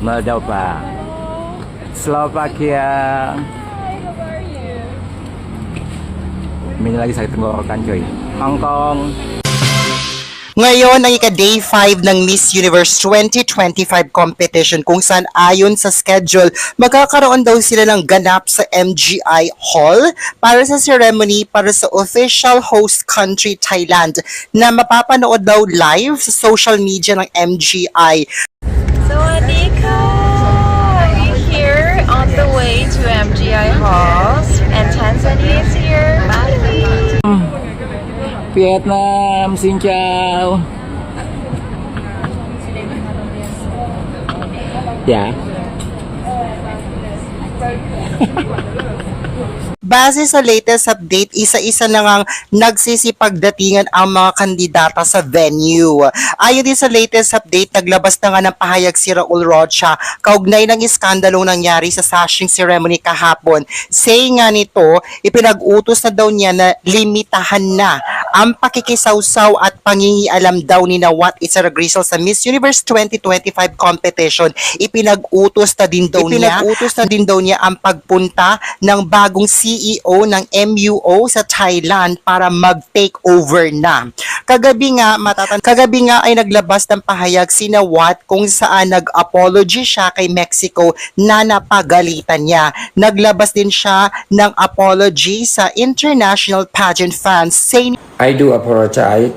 Moldova, Slovakia. Hi, how are? May lagi sakit tenggorokan coy. Hong Kong. Ngayon ay ika-day 5 ng Miss Universe 2025 competition kung saan ayon sa schedule, magkakaroon daw sila ng ganap sa MGI Hall para sa ceremony para sa official host country Thailand na mapapanood daw live sa social media ng MGI. Sawadika! We're here on the way to MGI Halls and Tanzania is here. Bye! Vietnam, xin chào. Dạ. Base sa latest update, isa-isa na ngang nagsisipagdatingan ang mga kandidata sa venue. Ayon din sa latest update, naglabas na nga ng pahayag si Raul Rocha kaugnay ng iskandalong nangyari sa sashing ceremony kahapon. Say nga nito, ipinag-utos na daw niya na limitahan na ang pakikisawsaw at pangingialam daw ni Nawat Itzara Grisel sa Miss Universe 2025 competition. Ipinag-utos na din daw niya, ipinag-utos na din daw niya ang pagpunta ng bagong CEO ng MUO sa Thailand para mag-take over na. Kagabi nga, matatan kagabi nga ay naglabas ng pahayag si Nawat kung saan nag-apology siya kay Mexico na napagalitan niya. Naglabas din siya ng apology sa international pageant fans saying I do apologize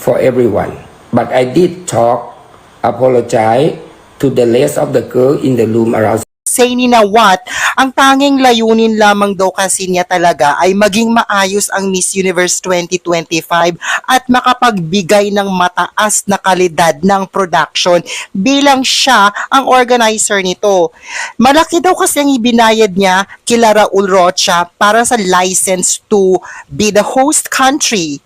for everyone, but I did talk, apologize to the rest of the girl in the room around. Say ni Nawat, ang tanging layunin lamang daw kasi niya talaga ay maging maayos ang Miss Universe 2025 at makapagbigay ng mataas na kalidad ng production bilang siya ang organizer nito. Malaki daw kasi ang ibinayad niya kila Raul Rocha para sa license to be the host country.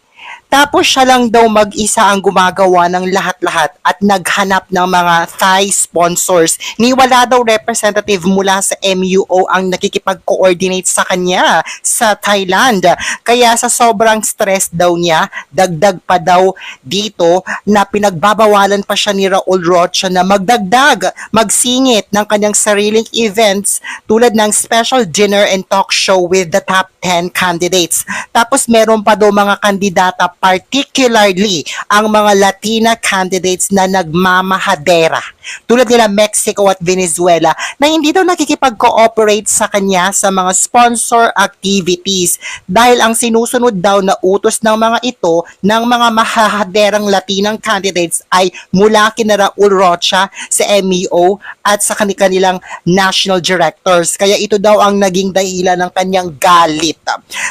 Tapos siya lang daw mag-isa ang gumagawa ng lahat-lahat at naghanap ng mga Thai sponsors. Ni wala daw representative mula sa MUO ang nakikipag-coordinate sa kanya sa Thailand. Kaya sa sobrang stress daw niya, dagdag pa daw dito na pinagbabawalan pa siya ni Raul Rocha na magdagdag, magsingit ng kanyang sariling events tulad ng special dinner and talk show with the top 10 candidates. Tapos meron pa daw mga kandidata particularly ang mga Latina candidates na nagmamahadera tulad nila Mexico at Venezuela na hindi daw nakikipag-cooperate sa kanya sa mga sponsor activities dahil ang sinusunod daw na utos ng mga ito ng mga mahahaderang Latinang candidates ay mula kina Raul Rocha sa MEO at sa kanilang national directors. Kaya ito daw ang naging dahilan ng kanyang galit.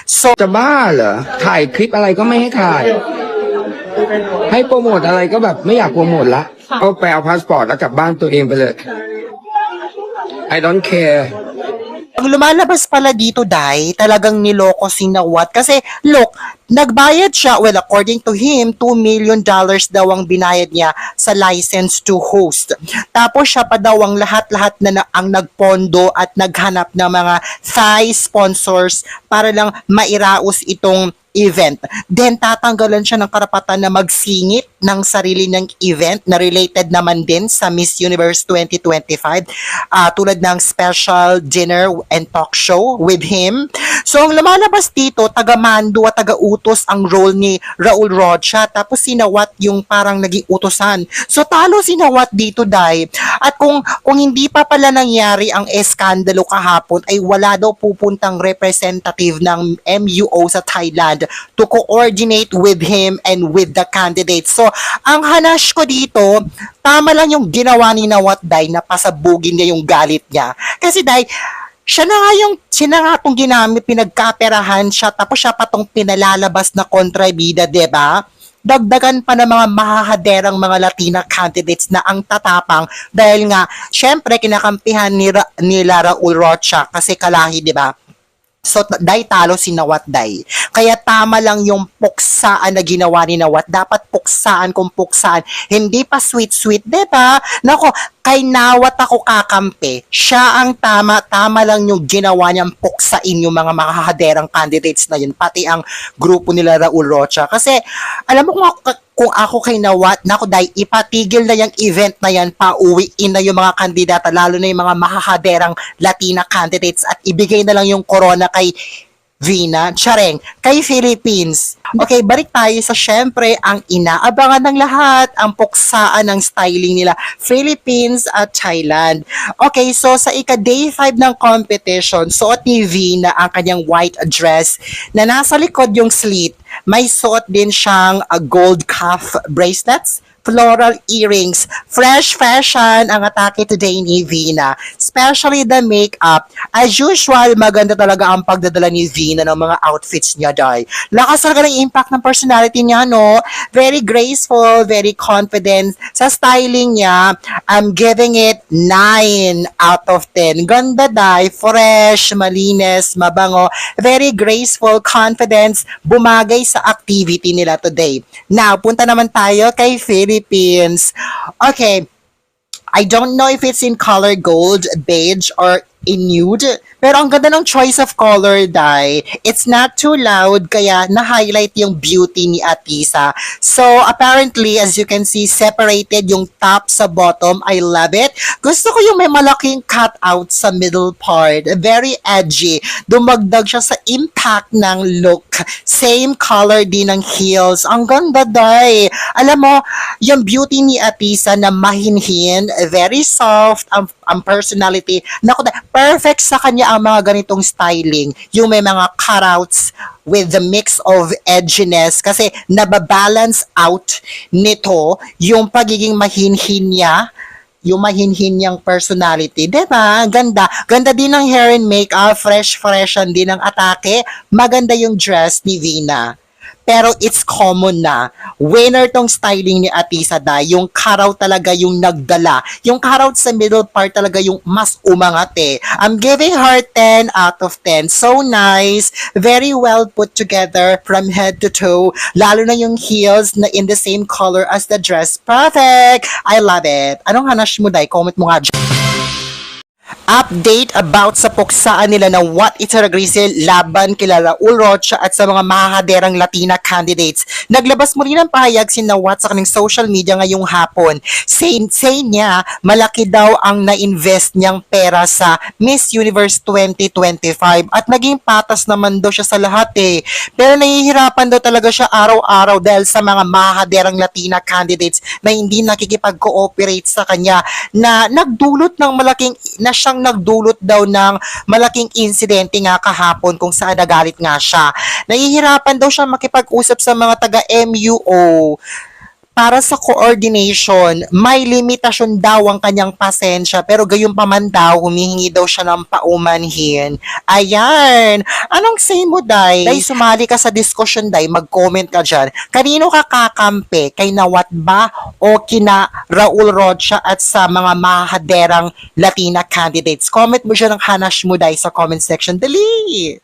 So, จะบ้าเหรอ ถ่ายคลิปอะไรก็ไม่ให้ถ่าย ให้โปรโมทอะไรก็แบบไม่อยากโปรโมทละเอาไปเอาพาสปอร์ตแล้วกลับบ้านตัวเองไปเลย I don't care Ang lumalabas pala dito, Dai, talagang niloko si Nawat. Kasi, look, nagbayad siya, well, according to him, 2 million dollars daw ang binayad niya sa license to host. Tapos siya pa daw ang lahat-lahat na, na ang nagpondo at naghanap ng mga Thai sponsors para lang mairaos itong event. Then, tatanggalan siya ng karapatan na magsingit ng sarili ng event na related naman din sa Miss Universe 2025 ah, tulad ng special dinner and talk show with him. So, ang lumalabas dito, taga-mando at taga-utos ang role ni Raul Rocha tapos sinawat yung parang naging utosan. So, talo sinawat dito, Dai. At kung, kung hindi pa pala nangyari ang eskandalo kahapon, ay wala daw pupuntang representative ng MUO sa Thailand to coordinate with him and with the candidates. So, ang hanash ko dito, tama lang yung ginawa ni Nawat Dai na pasabugin niya yung galit niya. Kasi Dai, siya na nga yung, siya na nga itong ginamit, pinagkaperahan siya, tapos siya pa itong pinalalabas na kontrabida, 'di ba? dagdagan pa ng mga mahahaderang mga Latina candidates na ang tatapang dahil nga, syempre, kinakampihan ni, Ra- ni Lara Ulrocha kasi kalahi, di ba? So, dahil talo si Nawat Day. Kaya tama lang yung puksaan na ginawa ni Nawat. Dapat puksaan kung puksaan. Hindi pa sweet-sweet, di ba? Nako, kay Nawat ako kakampi. Siya ang tama. Tama lang yung ginawa niyang puksain yung mga makahaderang candidates na yun. Pati ang grupo nila Raul Rocha. Kasi, alam mo kung ako, kung ako kay Nawat, naku dahil ipatigil na yung event na yan, pauwiin na yung mga kandidata, lalo na yung mga mahahaderang Latina candidates at ibigay na lang yung corona kay Vina, Chareng, kay Philippines. Okay, balik tayo sa syempre ang inaabangan ng lahat, ang puksaan ng styling nila, Philippines at Thailand. Okay, so sa ika-day 5 ng competition, suot ni Vina ang kanyang white dress na nasa likod yung slit. May suot din siyang uh, gold cuff bracelets, floral earrings. Fresh fashion ang atake today ni Vina. Especially the makeup. As usual, maganda talaga ang pagdadala ni Vina ng mga outfits niya, day. Lakas talaga ng impact ng personality niya, no? Very graceful, very confident. Sa styling niya, I'm giving it 9 out of 10. Ganda, day. Fresh, malinis, mabango. Very graceful, confidence. Bumagay sa activity nila today. Now, punta naman tayo kay Philippines. Okay, I don't know if it's in color gold, beige, or in nude. Pero ang ganda ng choice of color, dye. It's not too loud, kaya na-highlight yung beauty ni Atisa. So, apparently, as you can see, separated yung top sa bottom. I love it. Gusto ko yung may malaking cutout sa middle part. Very edgy. Dumagdag siya sa impact ng look. Same color din ng heels. Ang ganda, dye. Alam mo, yung beauty ni Atisa na mahinhin, very soft, ang, ang personality. Naku, perfect sa kanya ang mga ganitong styling. Yung may mga cutouts with the mix of edginess kasi nababalance out nito yung pagiging mahinhin niya yung mahinhin niyang personality. ba? Ganda. Ganda din ng hair and makeup. Fresh, fresh din ng atake. Maganda yung dress ni Vina. Pero it's common na. Winner tong styling ni Atisa Day. Yung cutout talaga yung nagdala. Yung cutout sa middle part talaga yung mas umangat eh. I'm giving her 10 out of 10. So nice. Very well put together from head to toe. Lalo na yung heels na in the same color as the dress. Perfect! I love it. Anong hanash mo, Day? Comment mo nga dyan update about sa puksaan nila na What It's a Grizzle laban kila Raul Rocha at sa mga mahahaderang Latina candidates. Naglabas mo rin ang pahayag si Nawat sa kanyang social media ngayong hapon. Say, say niya, malaki daw ang na-invest niyang pera sa Miss Universe 2025 at naging patas naman daw siya sa lahat eh. Pero nahihirapan daw talaga siya araw-araw dahil sa mga mahahaderang Latina candidates na hindi nakikipag-cooperate sa kanya na nagdulot ng malaking na siyang nagdulot daw ng malaking insidente nga kahapon kung saan nagalit nga siya. Nahihirapan daw siya makipag-usap sa mga taga-MUO para sa coordination, may limitasyon daw ang kanyang pasensya pero gayon pa man daw, humihingi daw siya ng paumanhin. Ayan! Anong say mo, Day? Day, sumali ka sa discussion, Day. Mag-comment ka dyan. Kanino ka kakampi? Kay Nawat ba o kina Raul Rocha at sa mga mahaderang Latina candidates? Comment mo dyan ang hanash mo, Day, sa comment section. Dali!